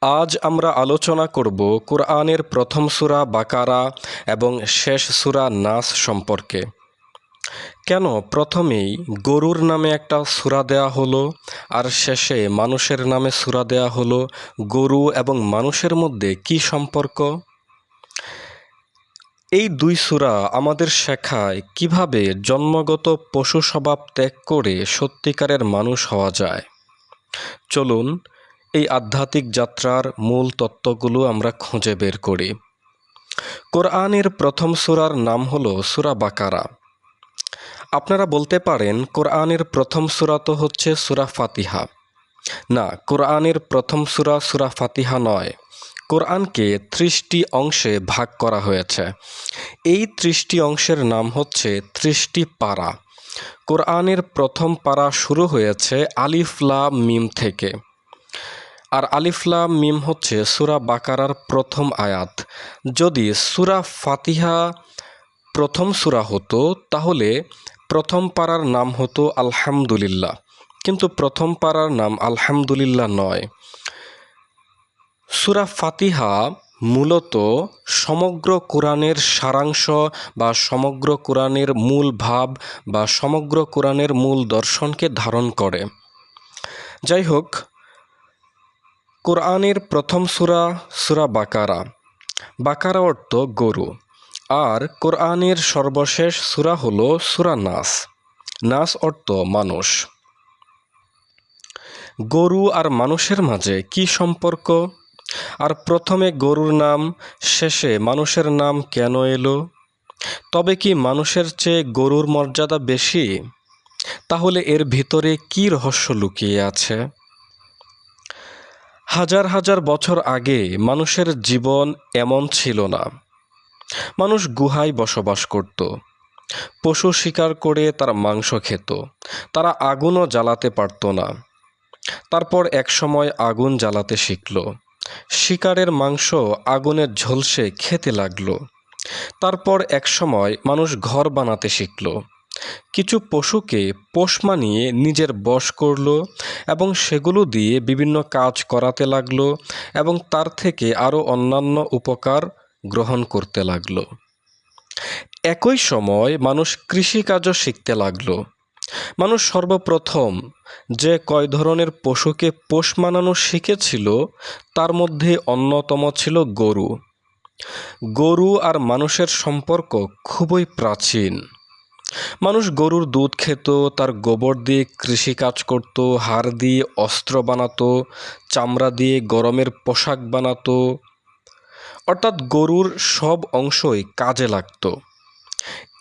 আজ আমরা আলোচনা করব কোরআনের প্রথম সূরা বাকারা এবং শেষ সূরা নাস সম্পর্কে। কেন প্রথমেই গরুর নামে একটা সূরা দেয়া হলো আর শেষে মানুষের নামে সূরা দেয়া হলো? গরু এবং মানুষের মধ্যে কি সম্পর্ক? এই দুই সূরা আমাদের শেখায় কীভাবে জন্মগত পশু স্বভাব ত্যাগ করে সত্যিকারের মানুষ হওয়া যায়। চলুন এই আধ্যাত্মিক যাত্রার মূল তত্ত্বগুলো আমরা খুঁজে বের করি। কোরআনের প্রথম সূরার নাম হল সুরা বাকারা। আপনারা বলতে পারেন, কোরআনের প্রথম সূরা তো হচ্ছে সুরা ফাতিহা। না, কোরআনের প্রথম সূরা সুরা ফাতিহা নয়। কোরআনকে ত্রিশটি অংশে ভাগ করা হয়েছে। এই ত্রিশটি অংশের নাম হচ্ছে ত্রিশটি পারা। কোরআনের প্রথম পারা শুরু হয়েছে আলিফলা মিম থেকে। আর আলিফলা মিম হচ্ছে সুরা বাকারার প্রথম আয়াত। যদি সুরা ফাতিহা প্রথম সুরা হতো, তাহলে প্রথম পাড়ার নাম হতো আলহামদুলিল্লাহ। কিন্তু প্রথম পাড়ার নাম আলহামদুলিল্লাহ নয়। সুরা ফাতিহা মূলত সমগ্র কোরআনের সারাংশ বা সমগ্র কোরআনের মূল ভাব বা সমগ্র কোরআনের মূল দর্শনকে ধারণ করে। যাই হোক কোরআনের প্রথম সূরা সূরা বাকারা। বাকারা অর্থ গরু। আর কোরআনের সর্বশেষ সূরা হল সুরা নাস। নাস অর্থ মানুষ। গরু আর মানুষের মাঝে কি সম্পর্ক? আর প্রথমে গরুর নাম, শেষে মানুষের নাম কেন এলো? তবে কি মানুষের চেয়ে গরুর মর্যাদা বেশি? তাহলে এর ভিতরে কি রহস্য লুকিয়ে আছে? হাজার হাজার বছর আগে মানুষের জীবন এমন ছিল না। মানুষ গুহায় বসবাস করত। পশু শিকার করে তার মাংস খেত। তারা আগুনও জ্বালাতে পারত না। তারপর একসময় আগুন জ্বালাতে শিখল। শিকারের মাংস আগুনের ঝলসে খেতে লাগল। তারপর একসময় মানুষ ঘর বানাতে শিখল। কিছু পশুকে পোষ মানিয়ে নিজের বশ করল এবং সেগুলো দিয়ে বিভিন্ন কাজ করাতে লাগল এবং তার থেকে আরও অন্যান্য উপকার গ্রহণ করতে লাগল। একই সময় মানুষ কৃষিকাজও শিখতে লাগল। মানুষ সর্বপ্রথম যে কয় ধরনের পশুকে পোষ মানানো শিখেছিল তার মধ্যে অন্যতম ছিল গরু। গরু আর মানুষের সম্পর্ক খুবই প্রাচীন। মানুষ গরুর দুধ খেত, তার গোবর দিয়ে কৃষিকাজ করত, হাড় দিয়ে অস্ত্র বানাতো, চামড়া দিয়ে গরমের পোশাক বানাতো। অর্থাৎ গরুর সব অংশই কাজে লাগতো।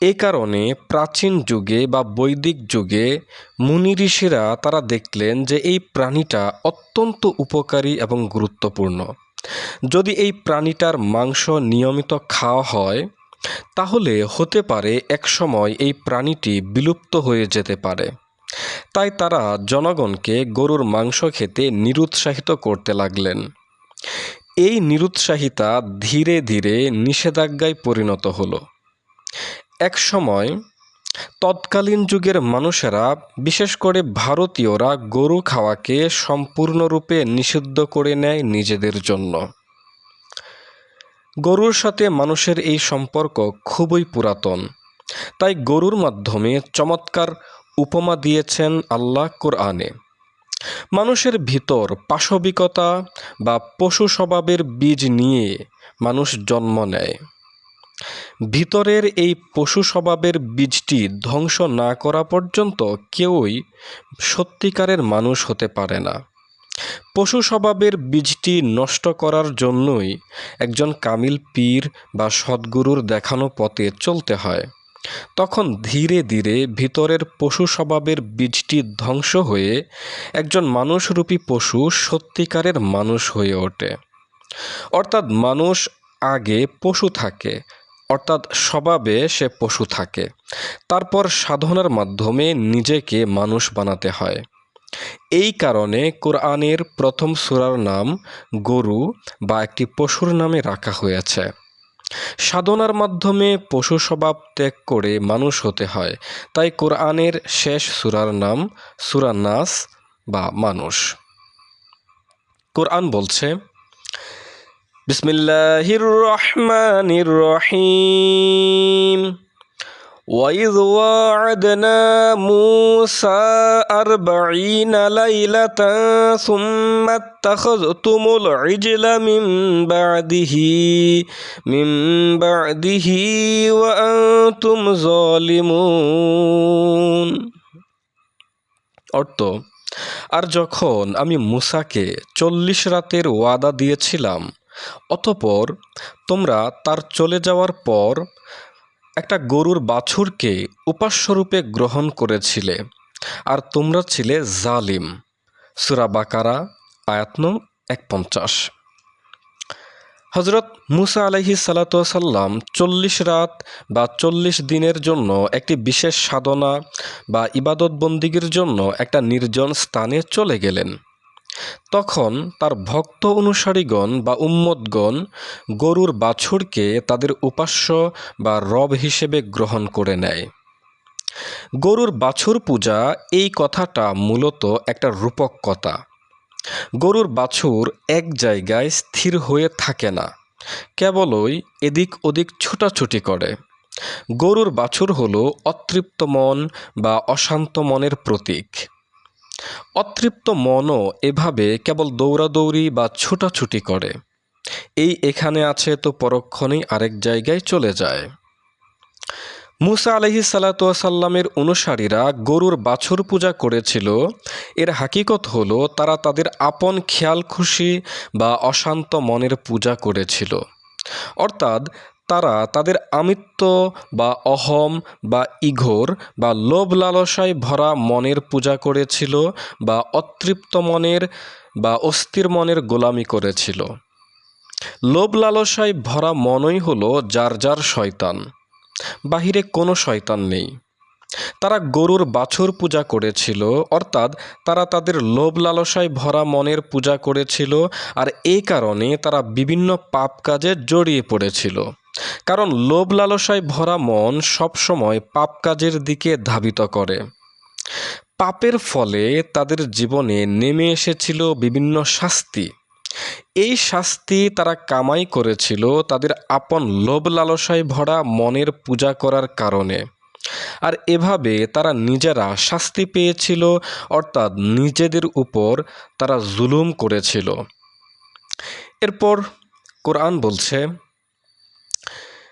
এ কারণে প্রাচীন যুগে বা বৈদিক যুগে মুনি ঋষিরা তারা দেখলেন যে এই প্রাণীটা অত্যন্ত উপকারী এবং গুরুত্বপূর্ণ। যদি এই প্রাণীটার মাংস নিয়মিত খাওয়া হয় তাহলে হতে পারে একসময় এই প্রাণীটি বিলুপ্ত হয়ে যেতে পারে। তাই তারা জনগণকে গরুর মাংস খেতে নিরুৎসাহিত করতে লাগলেন। এই নিরুৎসাহিতা ধীরে ধীরে নিষেধাজ্ঞায় পরিণত হলো। এক সময় তৎকালীন যুগের মানুষেরা, বিশেষ করে ভারতীয়রা গরু খাওয়াকে সম্পূর্ণরূপে নিষিদ্ধ করে নেয় নিজেদের জন্য। গরুর সাথে মানুষের এই সম্পর্ক খুবই পুরাতন। তাই গরুর মাধ্যমে চমৎকার উপমা দিয়েছেন আল্লাহ কোরআনে। মানুষের ভিতর পাশবিকতা বা পশু স্বভাবের বীজ নিয়ে মানুষ জন্ম নেয়। ভিতরের এই পশু স্বভাবের বীজটি ধ্বংস না করা পর্যন্ত কেউই সত্যিকারের মানুষ হতে পারে না। পশু স্বভাবের বীজটি নষ্ট করার জন্যই একজন কামিল পীর বা সদ্গুরুর দেখানো পথে চলতে হয়। তখন ধীরে ধীরে ভিতরের পশু স্বভাবের বীজটি ধ্বংস হয়ে একজন মানুষরূপী পশু সত্যিকারের মানুষ হয়ে ওঠে। অর্থাৎ মানুষ আগে পশু থাকে, অর্থাৎ স্বভাবে সে পশু থাকে। তারপর সাধনার মাধ্যমে নিজেকে মানুষ বানাতে হয়। এই কারণে কোরআনের প্রথম সুরার নাম গরু বা একটি পশুর নামে রাখা হয়েছে। সাধনার মাধ্যমে পশু স্বভাব ত্যাগ করে মানুষ হতে হয়, তাই কোরআনের শেষ সুরার নাম সুরা নাস বা মানুষ। কোরআন বলছে, বিসমিল্লাহির রহমানির রহিম। وإذ وعدنا موسى أربعين ليلة ثم اتخذتم العجل من بعده من بعده وأنتم ظالمون অর্থ আর যখন আমি মুসাকে চল্লিশ রাতের ওয়াদা দিয়েছিলাম অতপর তোমরা তার চলে যাওয়ার পর একটা গরুর বাছুরকে উপাস্যরূপে গ্রহণ করেছিলে, আর তোমরা ছিলে জালিম। সুরা বাকারা আয়াতন এক পঞ্চাশ হজরত মুসা আলহি সাল্লাম চল্লিশ রাত বা চল্লিশ দিনের জন্য একটি বিশেষ সাধনা বা ইবাদত বন্দিগির জন্য একটা নির্জন স্থানে চলে গেলেন। তখন তার ভক্ত অনুসারীগণ বা উম্মতগণ গরুর বাছুরকে তাদের উপাস্য বা রব হিসেবে গ্রহণ করে নেয়। গরুর বাছুর পূজা এই কথাটা মূলত একটা রূপক কথা গরুর বাছুর এক জায়গায় স্থির হয়ে থাকে না, কেবলই এদিক ওদিক ছুটাছুটি করে। গরুর বাছুর হলো অতৃপ্ত মন বা অশান্ত মনের প্রতীক। অতৃপ্ত মনও এভাবে কেবল দৌড়াদৌড়ি বা ছুটাছুটি করে। এই এখানে আছে তো পরক্ষণেই আরেক জায়গায় চলে যায়। মুসা আলহি সাল্লাতামের অনুসারীরা গরুর বাছুর পূজা করেছিল। এর হাকিকত হলো তারা তাদের আপন খেয়াল খুশি বা অশান্ত মনের পূজা করেছিল। অর্থাৎ তারা তাদের আমিত্ব বা অহম বা ইঘোর বা লোভ লালসায় ভরা মনের পূজা করেছিল বা অতৃপ্ত মনের বা অস্থির মনের গোলামি করেছিল। লোভ লালসায় ভরা মনই হলো যার যার শয়তান। বাহিরে কোনো শয়তান নেই। তারা গরুর বাছুর পূজা করেছিল, অর্থাৎ তারা তাদের লোভ লালসায় ভরা মনের পূজা করেছিল, আর এই কারণে তারা বিভিন্ন পাপ কাজে জড়িয়ে পড়েছিল। কারণ লোভ লালসায় ভরা মন সবসময় পাপ কাজের দিকে ধাবিত করে। পাপের ফলে তাদের জীবনে নেমে এসেছিল বিভিন্ন শাস্তি। এই শাস্তি তারা কামাই করেছিল তাদের আপন লোভ লালসায় ভরা মনের পূজা করার কারণে। আর এভাবে তারা নিজেরা শাস্তি পেয়েছিল, অর্থাৎ নিজেদের উপর তারা জুলুম করেছিল। এরপর কোরআন বলছে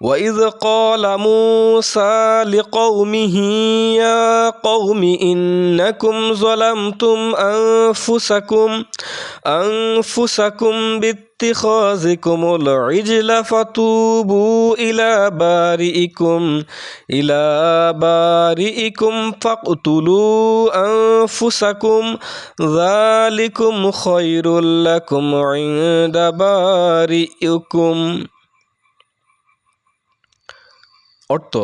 وإذ قال موسى لقومه يا قوم إنكم ظلمتم أنفسكم أنفسكم باتخاذكم العجل فتوبوا إلى بارئكم إلى بارئكم فاقتلوا أنفسكم ذلكم خير لكم عند بارئكم অর্থ,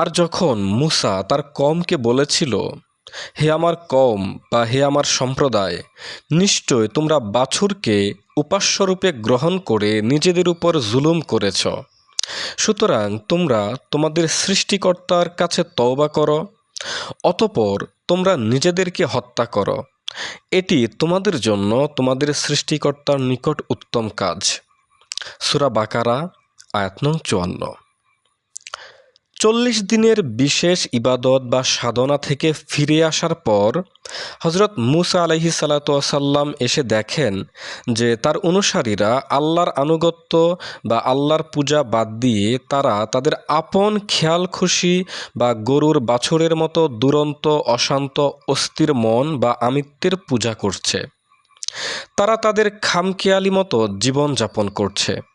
আর যখন মুসা তার কমকে বলেছিল, হে আমার কম বা হে আমার সম্প্রদায়, নিশ্চয় তোমরা বাছুরকে উপাস্যরূপে গ্রহণ করে নিজেদের উপর জুলুম করেছ, সুতরাং তোমরা তোমাদের সৃষ্টিকর্তার কাছে তওবা করো, অতপর তোমরা নিজেদেরকে হত্যা করো। এটি তোমাদের জন্য তোমাদের সৃষ্টিকর্তার নিকট উত্তম কাজ। সুরা বাকারা, আয়াত নং চুয়ান্ন। চল্লিশ দিনের বিশেষ ইবাদত বা সাধনা থেকে ফিরে আসার পর হজরত মুসা আলহি সাল্লাতাম এসে দেখেন যে তার অনুসারীরা আল্লাহর আনুগত্য বা আল্লাহর পূজা বাদ দিয়ে তারা তাদের আপন খেয়াল খুশি বা গরুর বাছরের মতো দুরন্ত, অশান্ত, অস্থির মন বা আমিত্বের পূজা করছে। তারা তাদের খামখেয়ালি মতো জীবনযাপন করছে।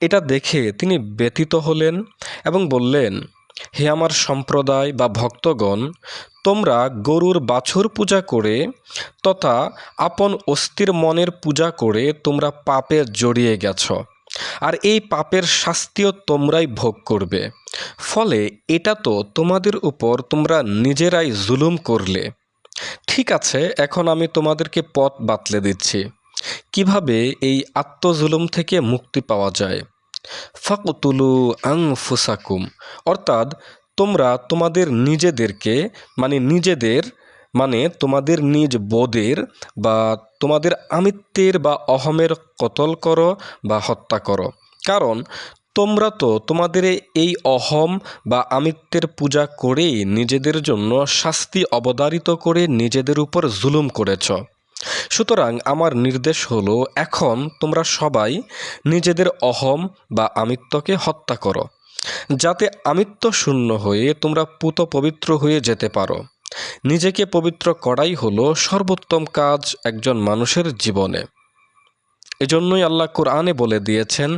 এটা দেখে তিনি ব্যতীত হলেন এবং বললেন, হে আমার সম্প্রদায় বা ভক্তগণ, তোমরা গরুর বাছুর পূজা করে তথা আপন অস্থির মনের পূজা করে তোমরা পাপে জড়িয়ে গেছ। আর এই পাপের শাস্তিও তোমরাই ভোগ করবে। ফলে এটা তো তোমাদের উপর তোমরা নিজেরাই জুলুম করলে। ঠিক আছে, এখন আমি তোমাদেরকে পথ বাতলে দিচ্ছি। কীভাবে এই আত্মজুলুম থেকে মুক্তি পাওয়া যায়? ফাকতুলু আং ফুসাকুম অর্থাৎ তোমরা তোমাদের নিজেদেরকে মানে নিজেদের মানে তোমাদের নিজ বোধের বা তোমাদের আমিত্বের বা অহমের কতল করো বা হত্যা করো। কারণ তোমরা তো তোমাদের এই অহম বা আমিত্বের পূজা করেই নিজেদের জন্য শাস্তি অবধারিত করে নিজেদের উপর জুলুম করেছ। সুতরাং আমার নির্দেশ হলো, এখন তোমরা সবাই নিজেদের অহম বা আমিত্বকে হত্যা করো, যাতে আমিত্ব শূন্য হয়ে তোমরা পুত পবিত্র হয়ে যেতে পারো। নিজেকে পবিত্র করাই হলো সর্বোত্তম কাজ একজন মানুষের জীবনে। এজন্যই আল্লাহ কোরআনে বলে দিয়েছেন,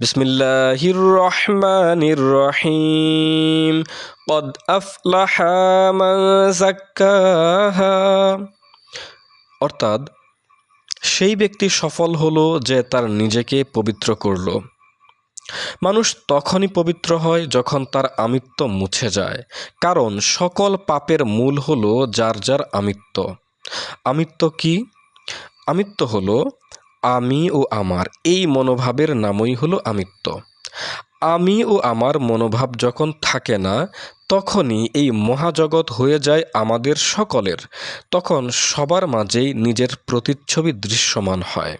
বিসমিল্লাহির রহমানির রহিম, কদ আফলাহা অর্থাৎ, সেই ব্যক্তি সফল হলো যে তার নিজেকে পবিত্র করল। মানুষ তখনই পবিত্র হয় যখন তার আমিত্ব মুছে যায়। কারণ, সকল পাপের মূল হলো যার যার আমিত্ব। আমিত্ব কি? আমিত্ব হলো, আমি ও আমার, এই মনোভাবের নামই হলো আমিত্ব। আমি ও আমার মনোভাব যখন থাকে না তখনই এই মহাজগৎ হয়ে যায় আমাদের সকলের তখন সবার মাঝেই নিজের প্রতিচ্ছবি দৃশ্যমান হয়।